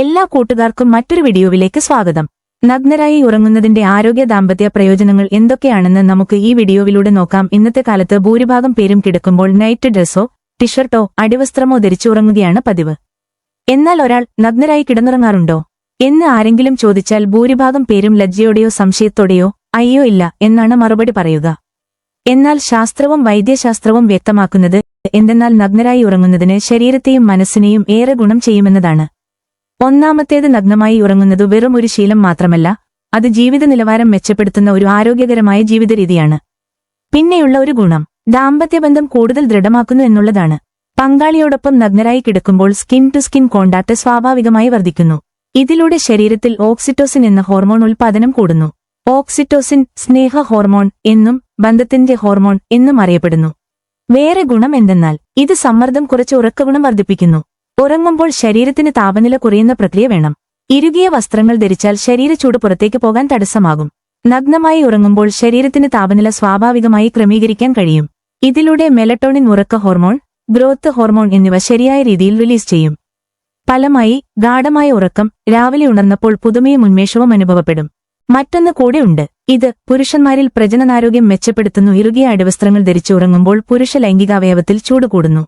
എല്ലാ കൂട്ടുകാർക്കും മറ്റൊരു വീഡിയോയിലേക്ക് സ്വാഗതം. നഗ്നരായി ഉറങ്ങുന്നതിന്റെ ആരോഗ്യ ദാമ്പത്യ പ്രയോജനങ്ങൾ എന്തൊക്കെയാണെന്ന് നമുക്ക് ഈ വീഡിയോയിലൂടെ നോക്കാം. ഇന്നത്തെ കാലത്ത് ഭൂരിഭാഗം പേരും കിടക്കുമ്പോൾ നൈറ്റ് ഡ്രസ്സോ ടിഷർട്ടോ അടിവസ്ത്രമോ ധരിച്ചു ഉറങ്ങുകയാണ് പതിവ്. എന്നാൽ ഒരാൾ നഗ്നരായി കിടന്നുറങ്ങാറുണ്ടോ? എന്ന് ആരെങ്കിലും ചോദിച്ചാൽ ഭൂരിഭാഗം പേരും ലജ്ജയോടെയോ സംശയത്തോടെയോ അയ്യോ ഇല്ല എന്നാണ് മറുപടി പറയുക. എന്നാൽ ശാസ്ത്രവും വൈദ്യശാസ്ത്രവും വ്യക്തമാക്കുന്നത് എന്തെന്നാൽ നഗ്നരായി ഉറങ്ങുന്നതിന് ശരീരത്തെയും മനസ്സിനെയും ഏറെ ഗുണം ചെയ്യുമെന്നതാണ്. ഒന്നാമത്തേത് നഗ്നമായി ഉറങ്ങുന്നത് വെറും ഒരു ശീലം മാത്രമല്ല അത് ജീവിത നിലവാരം മെച്ചപ്പെടുത്തുന്ന ഒരു ആരോഗ്യകരമായ ജീവിത രീതിയാണ് പിന്നെയുള്ള ഒരു ഗുണം ദാമ്പത്യബന്ധം കൂടുതൽ ദൃഢമാക്കുന്നു എന്നുള്ളതാണ്. പങ്കാളിയോടൊപ്പം നഗ്നരായി കിടക്കുമ്പോൾ സ്കിൻ ടു സ്കിൻ കോണ്ടാക്ട് സ്വാഭാവികമായി വർദ്ധിക്കുന്നു. ഇതിലൂടെ ശരീരത്തിൽ ഓക്സിറ്റോസിൻ എന്ന ഹോർമോൺ ഉൽപാദനം കൂടുന്നു. ഓക്സിറ്റോസിൻ സ്നേഹ ഹോർമോൺ എന്നും ബന്ധത്തിന്റെ ഹോർമോൺ എന്നും അറിയപ്പെടുന്നു. വേറെ ഗുണം എന്തെന്നാൽ ഇത് സമ്മർദ്ദം കുറച്ച് ഉറക്കഗുണം വർദ്ധിപ്പിക്കുന്നു. ഉറങ്ങുമ്പോൾ ശരീരത്തിന് താപനില കുറയുന്ന പ്രക്രിയ വേണം. ഇറുകിയ വസ്ത്രങ്ങൾ ധരിച്ചാൽ ശരീര ചൂട് പുറത്തേക്ക് പോകാൻ തടസ്സമാകും. നഗ്നമായി ഉറങ്ങുമ്പോൾ ശരീരത്തിന് താപനില സ്വാഭാവികമായി ക്രമീകരിക്കാൻ കഴിയും. ഇതിലൂടെ മെലട്ടോണിൻ ഉറക്ക ഹോർമോൺ ഗ്രോത്ത് ഹോർമോൺ എന്നിവ ശരിയായ രീതിയിൽ റിലീസ് ചെയ്യും. ഫലമായി ഗാഠമായ ഉറക്കം രാവിലെ ഉണർന്നപ്പോൾ പുതുമയും ഉന്മേഷവും അനുഭവപ്പെടും. മറ്റൊന്ന് കൂടെ ഉണ്ട്. ഇത് പുരുഷന്മാരിൽ പ്രജനനാരോഗ്യം മെച്ചപ്പെടുത്തുന്നു. ഇറുകിയ അടിവസ്ത്രങ്ങൾ ധരിച്ചു ഉറങ്ങുമ്പോൾ പുരുഷ ലൈംഗികാവയവത്തിൽ ചൂട് കൂടുന്നു.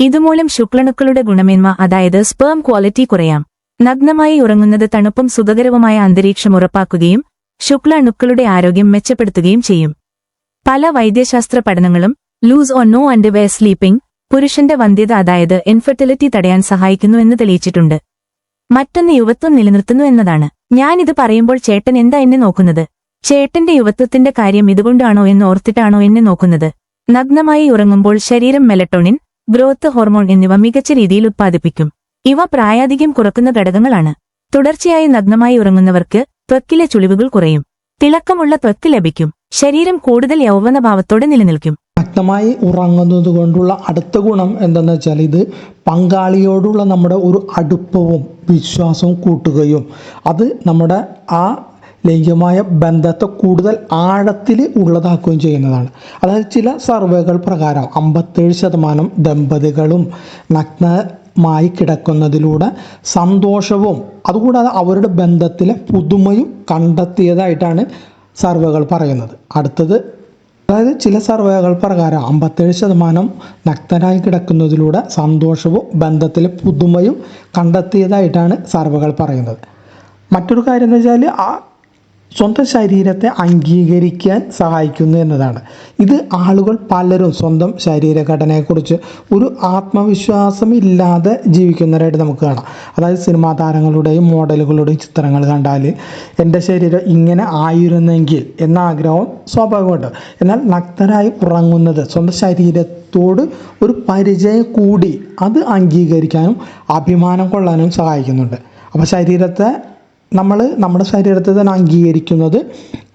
ഇതുമൂലം ശുക്ലണുക്കളുടെ ഗുണമേന്മ അതായത് സ്പേം ക്വാളിറ്റി കുറയാം. നഗ്നമായി ഉറങ്ങുന്നത് തണുപ്പും സുഖകരവുമായ അന്തരീക്ഷം ഉറപ്പാക്കുകയും ശുക്ലാണുക്കളുടെ ആരോഗ്യം മെച്ചപ്പെടുത്തുകയും ചെയ്യും. പല വൈദ്യശാസ്ത്ര പഠനങ്ങളും loose on no and way sleeping പുരുഷന്റെ വന്ധ്യത അതായത് ഇൻഫെർട്ടിലിറ്റി തടയാൻ സഹായിക്കുന്നു എന്ന് തെളിയിച്ചിട്ടുണ്ട്. മറ്റൊന്ന് യുവത്വം നിലനിർത്തുന്നു എന്നതാണ്. ഞാനിത് പറയുമ്പോൾ ചേട്ടൻ എന്താ എന്നെ നോക്കുന്നത്? ചേട്ടന്റെ യുവത്വത്തിന്റെ കാര്യം ഇതുകൊണ്ടാണോ എന്ന് ഓർത്തിട്ടാണോ എന്നെ നോക്കുന്നത്? നഗ്നമായി ഉറങ്ങുമ്പോൾ ശരീരം മെലട്ടോണിൻ ഗ്രോത്ത് ഹോർമോൺ എന്നിവ മികച്ച രീതിയിൽ ഉത്പാദിപ്പിക്കും. ഇവ പ്രായാധിക്യം കുറക്കുന്ന ഘടകങ്ങളാണ്. തുടർച്ചയായി നഗ്നമായി ഉറങ്ങുന്നവർക്ക് ത്വക്കിലെ ചുളിവുകൾ കുറയും. തിളക്കമുള്ള ത്വക്ക് ലഭിക്കും. ശരീരം കൂടുതൽ യൗവനഭാവത്തോടെ നിലനിൽക്കും. ശക്തമായി ഉറങ്ങുന്നത് കൊണ്ടുള്ള അടുത്ത ഗുണം എന്തെന്ന് വെച്ചാൽ ഇത് പങ്കാളിയോടുള്ള നമ്മുടെ ഒരു അടുപ്പവും വിശ്വാസവും കൂട്ടുകയും. അത് നമ്മുടെ ആ ലൈംഗികമായ ബന്ധത്തെ കൂടുതൽ ആഴത്തിൽ ഉള്ളതാക്കുകയും ചെയ്യുന്നതാണ്. അതായത് ചില സർവേകൾ പ്രകാരം അമ്പത്തേഴ് ശതമാനം ദമ്പതികളും നഗ്നമായി കിടക്കുന്നതിലൂടെ സന്തോഷവും അതുകൂടാതെ അവരുടെ ബന്ധത്തിലെ പുതുമയും കണ്ടെത്തിയതായിട്ടാണ് സർവേകൾ പറയുന്നത്. അടുത്തത് അതായത് ചില സർവേകൾ പ്രകാരം അമ്പത്തേഴ് ശതമാനം നഗ്നരായി കിടക്കുന്നതിലൂടെ സന്തോഷവും ബന്ധത്തിലെ പുതുമയും കണ്ടെത്തിയതായിട്ടാണ് സർവേകൾ പറയുന്നത്. മറ്റൊരു കാര്യം എന്ന് വെച്ചാൽ ആ സ്വന്തം ശരീരത്തെ അംഗീകരിക്കാൻ സഹായിക്കുന്നു എന്നതാണ്. ഇത് ആളുകൾ പലരും സ്വന്തം ശരീരഘടനയെക്കുറിച്ച് ഒരു ആത്മവിശ്വാസം ഇല്ലാതെ ജീവിക്കുന്നവരായിട്ട് നമുക്ക് കാണാം. അതായത് സിനിമാ താരങ്ങളുടെയും മോഡലുകളുടെയും ചിത്രങ്ങൾ കണ്ടാൽ എന്റെ ശരീരം ഇങ്ങനെ ആയിരുന്നെങ്കിൽ എന്ന ആഗ്രഹം സ്വാഭാവികമുണ്ട് എന്നാൽ നഗ്നരായി ഉറങ്ങുന്നത് സ്വന്തം ശരീരത്തോട് ഒരു പരിചയം കൂടി അത് അംഗീകരിക്കാനും അഭിമാനം കൊള്ളാനും സഹായിക്കുന്നുണ്ട്. അപ്പോൾ ശരീരത്തെ നമ്മൾ നമ്മുടെ ശരീരത്തെ തന്നെ അംഗീകരിക്കുന്നത്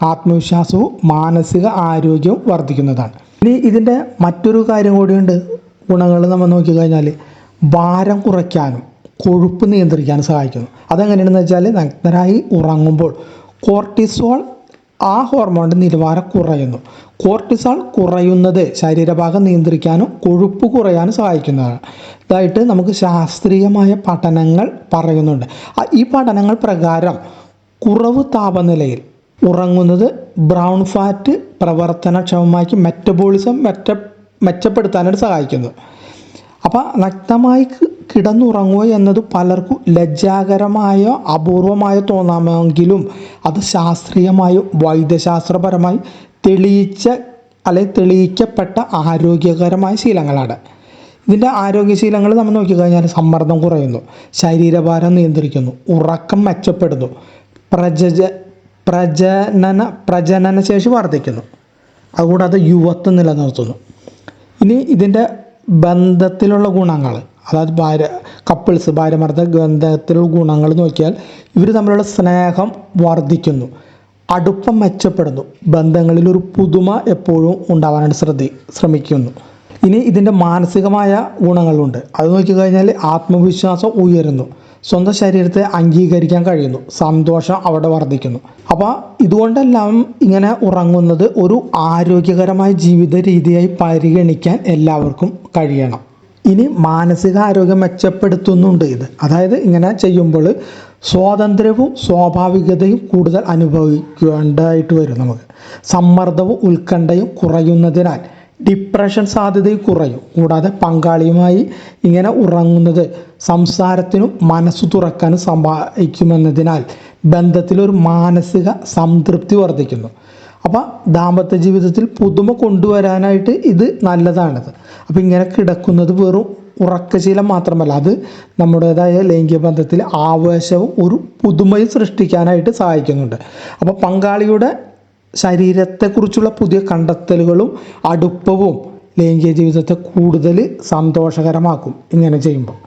ആത്മവിശ്വാസവും മാനസിക ആരോഗ്യവും വർദ്ധിക്കുന്നതാണ്. ഇനി ഇതിന്റെ മറ്റൊരു കാര്യം കൂടിയുണ്ട്. ഗുണങ്ങൾ നമ്മൾ നോക്കിക്കഴിഞ്ഞാൽ ഭാരം കുറയ്ക്കാനും കൊഴുപ്പ് നിയന്ത്രിക്കാനും സഹായിക്കുന്നു. അതെങ്ങനെയാണെന്ന് വെച്ചാൽ നഗ്നരായി ഉറങ്ങുമ്പോൾ കോർട്ടിസോൾ ആ ഹോർമോണിന്റെ നിലവാരം കുറയുന്നു. കോർട്ടിസോൾ കുറയുന്നത് ശരീരഭാഗം നിയന്ത്രിക്കാനും കൊഴുപ്പ് കുറയാനും സഹായിക്കുന്നതാണ്. ഇതായിട്ട് നമുക്ക് ശാസ്ത്രീയമായ പഠനങ്ങൾ പറയുന്നുണ്ട്. ഈ പഠനങ്ങൾ പ്രകാരം കുറവ് താപനിലയിൽ ഉറങ്ങുന്നത് ബ്രൗൺ ഫാറ്റ് പ്രവർത്തനക്ഷമമാക്കി മെറ്റബോളിസം മെറ്റ മെച്ചപ്പെടുത്താനായിട്ട് സഹായിക്കുന്നു. അപ്പോൾ നഗ്നമായി കിടന്നുറങ്ങുക എന്നത് പലർക്കും ലജ്ജാകരമായോ അപൂർവമായോ തോന്നാമെങ്കിലും അത് ശാസ്ത്രീയമായും വൈദ്യശാസ്ത്രപരമായി തെളിയിച്ച അല്ലെങ്കിൽ തെളിയിക്കപ്പെട്ട ആരോഗ്യകരമായ ശീലങ്ങളാണ്. ഇതിന്റെ ആരോഗ്യശീലങ്ങൾ നമ്മൾ നോക്കിക്കഴിഞ്ഞാൽ സമ്മർദ്ദം കുറയുന്നു ശരീരഭാരം നിയന്ത്രിക്കുന്നു ഉറക്കം മെച്ചപ്പെടുന്നു പ്രജജ പ്രജനന പ്രജനനശേഷി വർദ്ധിക്കുന്നു. അതുകൂടാതെ യുവത്വം നിലനിർത്തുന്നു. ഇനി ഇതിന്റെ ബന്ധത്തിലുള്ള ഗുണങ്ങൾ അതായത് ഭാര്യ കപ്പിൾസ് ഭാര്യമർദ്ദ ഗന്ധത്തിലുള്ള ഗുണങ്ങൾ നോക്കിയാൽ ഇവർ തമ്മിലുള്ള സ്നേഹം വർദ്ധിക്കുന്നു. അടുപ്പം മെച്ചപ്പെടുന്നു. ബന്ധങ്ങളിൽ ഒരു പുതുമ എപ്പോഴും ഉണ്ടാവാനായിട്ട് ശ്രദ്ധി ശ്രമിക്കുന്നു. ഇനി ഇതിന്റെ മാനസികമായ ഗുണങ്ങളുണ്ട്. അത് നോക്കിക്കഴിഞ്ഞാൽ ആത്മവിശ്വാസം ഉയരുന്നു. സ്വന്തം ശരീരത്തെ അംഗീകരിക്കാൻ കഴിയുന്നു. സന്തോഷം അവിടെ വർദ്ധിക്കുന്നു. അപ്പോൾ ഇതുകൊണ്ടെല്ലാം ഇങ്ങനെ ഉറങ്ങുന്നത് ഒരു ആരോഗ്യകരമായ ജീവിത രീതിയായി പരിഗണിക്കാൻ എല്ലാവർക്കും കഴിയണം. ഇനി മാനസികാരോഗ്യം മെച്ചപ്പെടുത്തുന്നുണ്ട് ഇത്. അതായത് ഇങ്ങനെ ചെയ്യുമ്പോൾ സ്വാതന്ത്ര്യവും സ്വാഭാവികതയും കൂടുതൽ അനുഭവിക്കേണ്ടതായിട്ട് വരും നമുക്ക്. സമ്മർദ്ദവും ഉത്കണ്ഠയും കുറയുന്നതിനാൽ ഡിപ്രഷൻ സാധ്യതയും കുറയും. കൂടാതെ പങ്കാളിയുമായി ഇങ്ങനെ ഉറങ്ങുന്നത് സംസാരത്തിനും മനസ്സ് തുറക്കാനും സഹായിക്കുമെന്നതിനാൽ ബന്ധത്തിലൊരു മാനസിക സംതൃപ്തി വർദ്ധിക്കുന്നു. അപ്പോൾ ദാമ്പത്യ ജീവിതത്തിൽ പുതുമ കൊണ്ടുവരാനായിട്ട് ഇത് നല്ലതാണത്. അപ്പോൾ ഇങ്ങനെ കിടക്കുന്നത് വെറും ഉറക്കശീലം മാത്രമല്ല അത് നമ്മുടേതായ ലൈംഗിക ബന്ധത്തിൽ ആവേശവും ഒരു പുതുമയും സൃഷ്ടിക്കാനായിട്ട് സഹായിക്കുന്നുണ്ട്. അപ്പോൾ പങ്കാളിയുടെ ശരീരത്തെക്കുറിച്ചുള്ള പുതിയ കണ്ടെത്തലുകളും അടുപ്പവും ലൈംഗിക ജീവിതത്തെ കൂടുതൽ സന്തോഷകരമാക്കും ഇങ്ങനെ ചെയ്യുമ്പോൾ